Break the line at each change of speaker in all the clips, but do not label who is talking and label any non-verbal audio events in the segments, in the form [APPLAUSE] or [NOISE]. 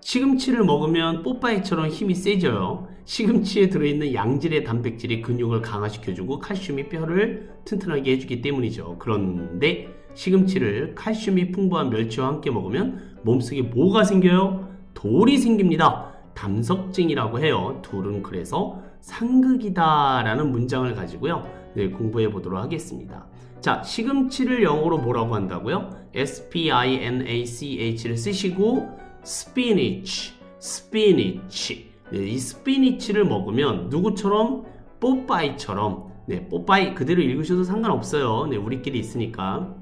시금치를 먹으면 뽀빠이처럼 힘이 세져요. 시금치에 들어있는 양질의 단백질이 근육을 강화시켜주고 칼슘이 뼈를 튼튼하게 해주기 때문이죠. 그런데 시금치를 칼슘이 풍부한 멸치와 함께 먹으면 몸속에 뭐가 생겨요? 돌이 생깁니다. 담석증이라고 해요. 둘은 그래서 상극이다라는 문장을 가지고요. 네, 공부해 보도록 하겠습니다. 자, 시금치를 영어로 뭐라고 한다고요? S-P-I-N-A-C-H를 쓰시고 spinach, spinach. 네, 이 스피니치를 먹으면 누구처럼 뽀빠이처럼 네, 뽀빠이 그대로 읽으셔도 상관없어요. 네, 우리끼리 있으니까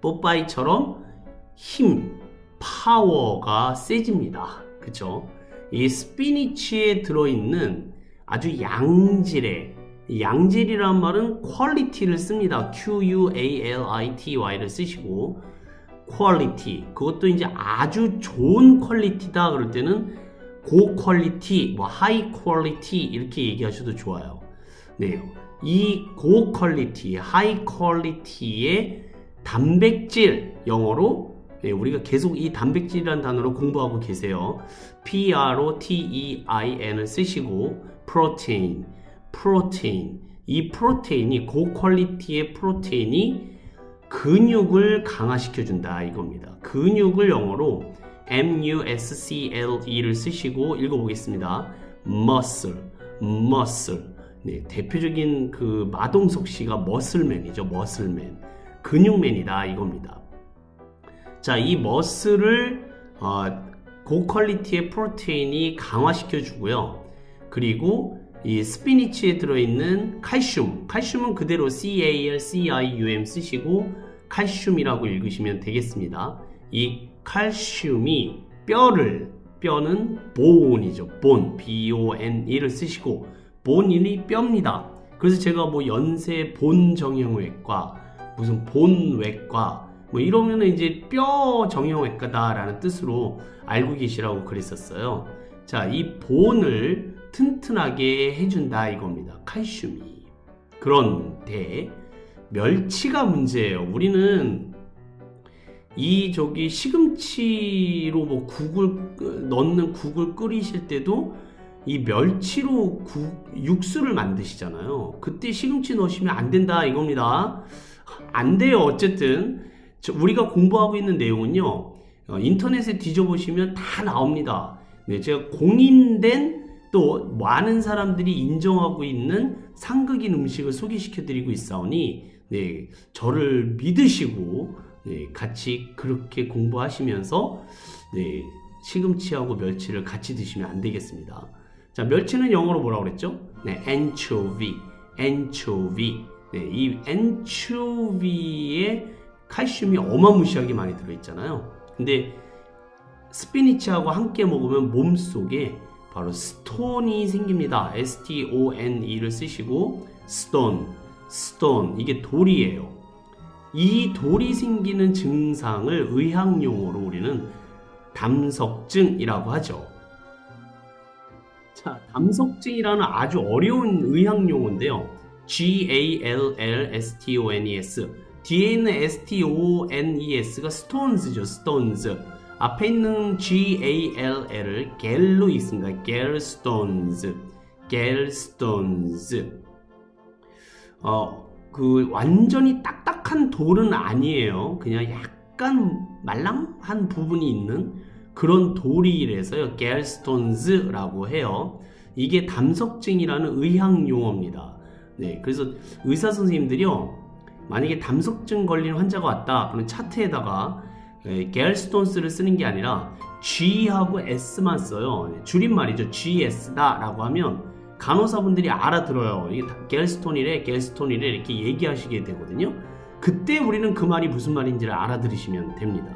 뽀빠이처럼 힘, 파워가 세집니다. 그쵸? 이 스피니치에 들어있는 아주 양질의 양질이란 말은 퀄리티를 씁니다. Q-U-A-L-I-T-Y를 쓰시고 퀄리티 그것도 이제 아주 좋은 퀄리티다 그럴 때는 고 퀄리티 뭐 하이 퀄리티 이렇게 얘기하셔도 좋아요. 네. 이고 퀄리티, 하이 퀄리티의 단백질 영어로 네, 우리가 계속 이 단백질이라는 단어로 공부하고 계세요. P-R-O-T-E-I-N을 쓰시고 프로테인, 프로테인. 이 프로테인이 고 퀄리티의 프로테인이 근육을 강화시켜 준다 이겁니다. 근육을 영어로 M-U-S-C-L-E를 쓰시고 읽어보겠습니다. muscle, muscle. 네, 대표적인 그 마동석 씨가 머슬맨이죠. 머슬맨. 근육맨이다 이겁니다. 자, 이 머슬을 어, 고퀄리티의 프로테인이 강화시켜 주고요. 그리고 이 스피니치에 들어있는 칼슘, 칼슘은 그대로 CALCIUM 쓰시고 칼슘이라고 읽으시면 되겠습니다. 이 칼슘이 뼈를 뼈는 본이죠. 본, B-O-N-E를 쓰시고 본인이 뼈입니다. 그래서 제가 뭐 연세 본 정형외과, 무슨 본외과 뭐 이러면 이제 뼈 정형외과다라는 뜻으로 알고 계시라고 그랬었어요. 자, 이 본을 튼튼하게 해준다 이겁니다. 칼슘이. 그런데 멸치가 문제예요. 우리는 이 저기 시금치로 뭐 국을 넣는 국을 끓이실 때도 이 멸치로 국 육수를 만드시잖아요. 그때 시금치 넣으시면 안 된다 이겁니다. 안 돼요. 어쨌든 우리가 공부하고 있는 내용은요. 어, 인터넷에 뒤져보시면 다 나옵니다. 네, 제가 공인된 또 많은 사람들이 인정하고 있는 상극인 음식을 소개시켜 드리고 있사오니 네, 저를 믿으시고 네, 같이 그렇게 공부하시면서 네, 시금치하고 멸치를 같이 드시면 안 되겠습니다. 자, 멸치는 영어로 뭐라고 그랬죠? 네, anchovy, anchovy. 네, 이 anchovy에 칼슘이 어마무시하게 많이 들어있잖아요. 근데 스피니치하고 함께 먹으면 몸속에 바로 스톤이 생깁니다. S-T-O-N-E를 쓰시고 스톤, 스톤 이게 돌이에요. 이 돌이 생기는 증상을 의학 용어로 우리는 담석증이라고 하죠. 자, 담석증이라는 아주 어려운 의학 용어인데요. G-A-L-L-S-T-O-N-E-S 뒤에 있는 S-T-O-N-E-S가 stones죠, stones. 앞에 있는 G-A-L-L을 겔로 있습니다. gallstones, gallstones. 어, 그 완전히 딱딱한 돌은 아니에요. 그냥 약간 말랑한 부분이 있는 그런 돌이래서요. gallstones라고 해요. 이게 담석증이라는 의학 용어입니다. 네, 그래서 의사 선생님들이요. 만약에 담석증 걸린 환자가 왔다. 그럼 차트에다가 겔스톤스를 쓰는 게 아니라 G하고 S만 써요. 줄임말이죠. GS다 라고 하면 간호사분들이 알아들어요. 이게 겔스톤이래, 겔스톤이래 이렇게 얘기하시게 되거든요. 그때 우리는 그 말이 무슨 말인지를 알아들으시면 됩니다.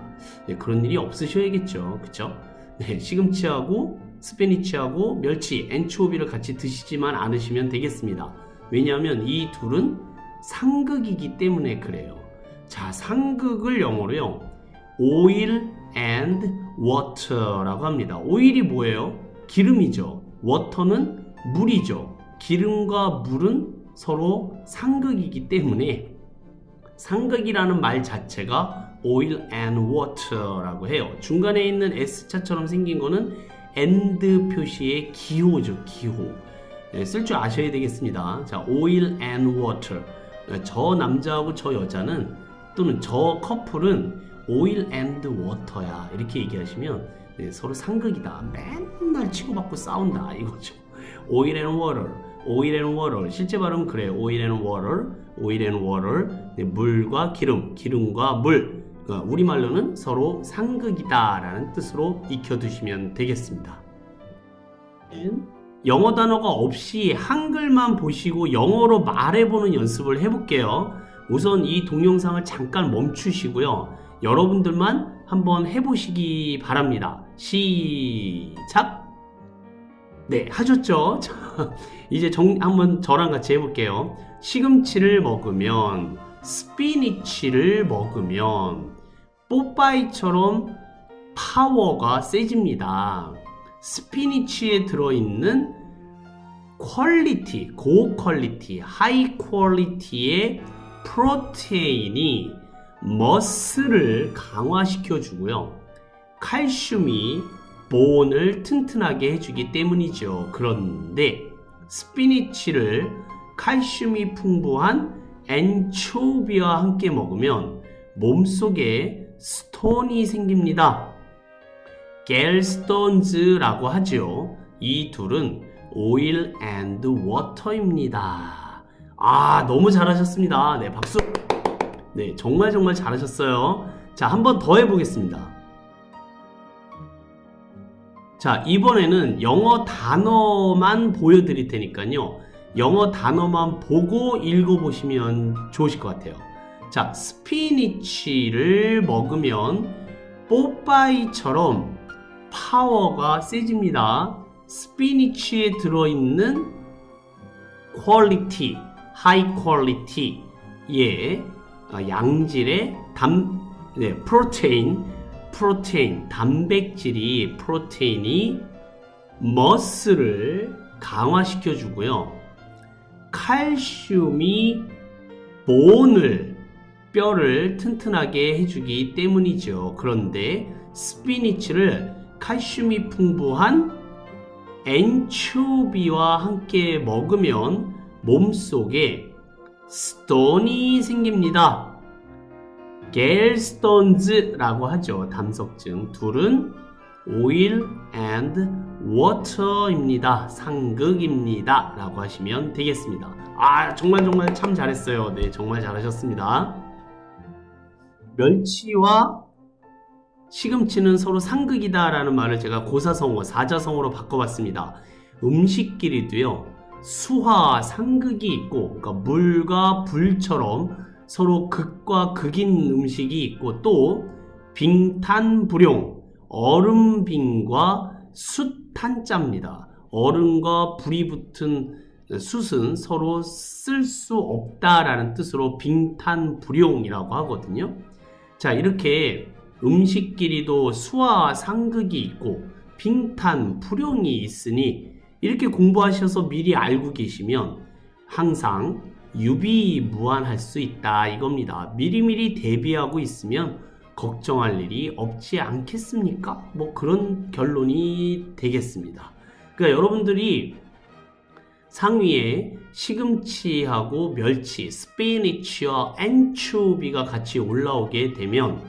네, 그런 일이 없으셔야겠죠. 그쵸? 네, 시금치하고 스페니치하고 멸치, 엔초비를 같이 드시지만 않으시면 되겠습니다. 왜냐하면 이 둘은 상극이기 때문에 그래요. 자, 상극을 영어로요. Oil and water라고 합니다. 오일이 뭐예요? 기름이죠. water는 물이죠. 기름과 물은 서로 상극이기 때문에 상극이라는 말 자체가 oil and water라고 해요. 중간에 있는 S자처럼 생긴 거는 and 표시의 기호죠, 기호. 네, 쓸줄 아셔야 되겠습니다. 자, oil and water. 네, 저 남자하고 저 여자는 또는 저 커플은 oil and water야. 이렇게 얘기하시면 네, 서로 상극이다. 맨날 치고받고 싸운다. 이거죠. oil and water. oil and water. 실제 발음은 그래요. oil and water. oil and water. 네, 물과 기름, 기름과 물. 어, 우리말로는 서로 상극이다 라는 뜻으로 익혀두시면 되겠습니다. 영어 단어가 없이 한글만 보시고 영어로 말해보는 연습을 해볼게요. 우선 이 동영상을 잠깐 멈추시고요. 여러분들만 한번 해보시기 바랍니다. 시작! 네, 하셨죠? [LAUGHS] 자, 이제 정, 한번 저랑 같이 해볼게요. 시금치를 먹으면, 스피니치를 먹으면, 뽀빠이처럼 파워가 세집니다. 스피니치에 들어있는 퀄리티, 고 퀄리티, 하이 퀄리티의 프로테인이 머슬을 강화시켜 주고요. 칼슘이 본을 튼튼하게 해주기 때문이죠. 그런데 스피니치를 칼슘이 풍부한 엔초비와 함께 먹으면 몸속에 스톤이 생깁니다. 겔스톤즈라고 하죠. 이 둘은 오일 앤드 워터입니다. 아, 너무 잘하셨습니다. 네, 박수. 네, 정말 정말 잘하셨어요. 자, 한 번 더 해보겠습니다. 자, 이번에는 영어 단어만 보여드릴 테니까요. 영어 단어만 보고 읽어보시면 좋으실 것 같아요. 자, 스피니치를 먹으면 뽀빠이처럼 파워가 세집니다. 스피니치에 들어있는 퀄리티, 하이 퀄리티의 양질의 담, 네, 프로테인, 프로테인, 단백질이 프로테인이 머슬을 강화시켜 주고요. 칼슘이 본을 뼈를 튼튼하게 해주기 때문이죠. 그런데 스피니치를 칼슘이 풍부한 엔초비와 함께 먹으면 몸속에 스톤이 생깁니다. 겔스톤즈라고 하죠. 담석증. 둘은 oil and water입니다. 상극입니다. 라고 하시면 되겠습니다. 아, 정말 정말 참 잘했어요. 네, 정말 잘하셨습니다. 멸치와 시금치는 서로 상극이다 라는 말을 제가 고사성어, 사자성어로 바꿔봤습니다. 음식끼리도요, 수화, 상극이 있고, 그러니까 물과 불처럼 서로 극과 극인 음식이 있고, 또 빙탄불용, 얼음빙과 숯탄자입니다. 얼음과 불이 붙은 숯은 서로 쓸 수 없다라는 뜻으로 빙탄불용이라고 하거든요. 자, 이렇게 음식끼리도 수와 상극이 있고 빙탄, 불용이 있으니 이렇게 공부하셔서 미리 알고 계시면 항상 유비무환할 수 있다 이겁니다. 미리미리 대비하고 있으면 걱정할 일이 없지 않겠습니까? 뭐 그런 결론이 되겠습니다. 그러니까 여러분들이 상위에 시금치하고 멸치, 스피니치와 엔초비가 같이 올라오게 되면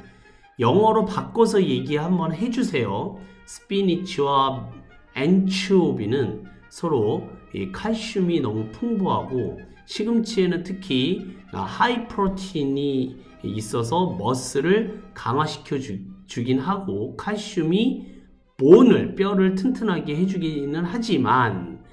영어로 바꿔서 얘기 한번 해주세요. 스피니치와 엔초비는 서로 칼슘이 너무 풍부하고 시금치에는 특히 하이 프로틴이 있어서 머슬을 강화시켜 주, 긴 하고 칼슘이 본을 뼈를 튼튼하게 해주기는 하지만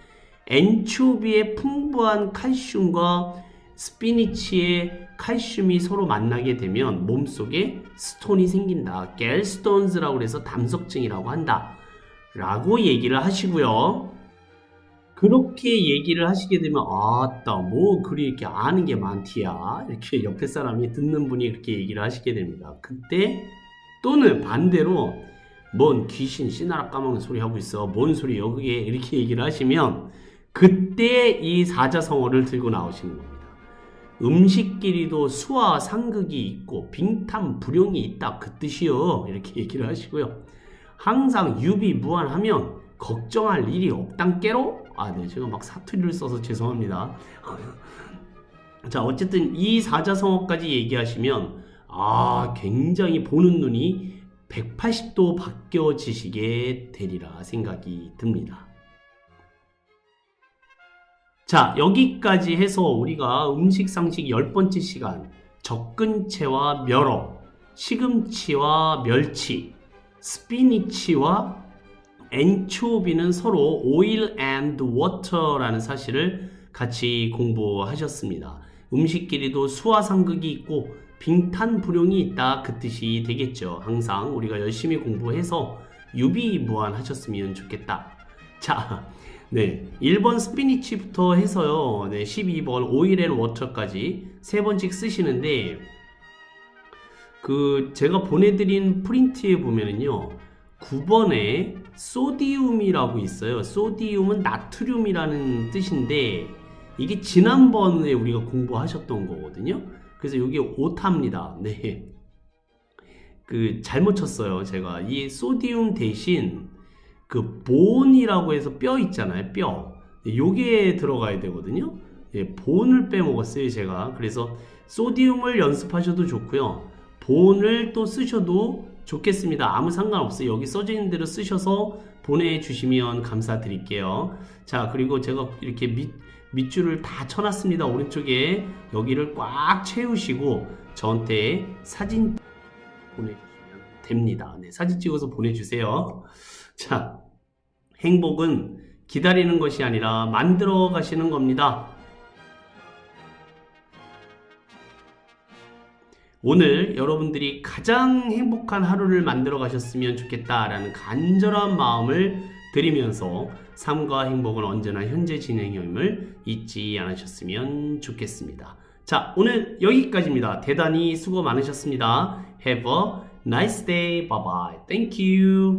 엔초비의 풍부한 칼슘과 스피니치의 칼슘이 서로 만나게 되면 몸속에 스톤이 생긴다. 겔스톤즈라고 해서 담석증이라고 한다. 라고 얘기를 하시고요. 그렇게 얘기를 하시게 되면 아따 뭐 그리 이렇게 아는 게 많디야 이렇게 옆에 사람이 듣는 분이 그렇게 얘기를 하시게 됩니다. 그때 또는 반대로 뭔 귀신 씨나라 까먹는 소리 하고 있어 뭔 소리야 그게 이렇게 얘기를 하시면 그때 이 사자성어를 들고 나오시는 겁니다. 음식끼리도 수와 상극이 있고 빙탄 불용이 있다 그 뜻이요 이렇게 얘기를 하시고요 항상 유비 무한하면 걱정할 일이 없단께로 아 네 제가 막 사투리를 써서 죄송합니다 [LAUGHS] 자 어쨌든 이 사자성어까지 얘기하시면 아 굉장히 보는 눈이 180도 바뀌어지시게 되리라 생각이 듭니다. 자, 여기까지 해서 우리가 음식 상식 열 번째 시간, 접근채와 멸어, 시금치와 멸치, 스피니치와 엔초비는 서로 oil and water라는 사실을 같이 공부하셨습니다. 음식끼리도 수화 상극이 있고 빙탄 불용이 있다 그 뜻이 되겠죠. 항상 우리가 열심히 공부해서 유비무한 하셨으면 좋겠다. 자, 네. 1번 스피니치부터 해서요. 네, 12번 오일 앤 워터까지 세 번씩 쓰시는데 그 제가 보내드린 프린트에 보면은요. 9번에 소디움이라고 있어요. 소디움은 나트륨이라는 뜻인데 이게 지난번에 우리가 공부하셨던 거거든요. 그래서 이게 오타입니다. 네. 그 잘못 쳤어요. 제가 이 소디움 대신 그 본이라고 해서 뼈 있잖아요. 뼈. 요게 들어가야 되거든요. 예, 본을 빼먹었어요, 제가. 그래서 소디움을 연습하셔도 좋고요. 본을 또 쓰셔도 좋겠습니다. 아무 상관없어요. 여기 써져 있는 대로 쓰셔서 보내주시면 감사드릴게요. 자, 그리고 제가 이렇게 밑, 밑줄을 다 쳐놨습니다. 오른쪽에 여기를 꽉 채우시고 저한테 사진 보내주시면 됩니다. 네, 사진 찍어서 보내주세요. 자, 행복은 기다리는 것이 아니라 만들어 가시는 겁니다. 오늘 여러분들이 가장 행복한 하루를 만들어 가셨으면 좋겠다라는 간절한 마음을 드리면서 삶과 행복은 언제나 현재 진행형임을 잊지 않으셨으면 좋겠습니다. 자, 오늘 여기까지입니다. 대단히 수고 많으셨습니다. Have a nice day. Bye bye. Thank you.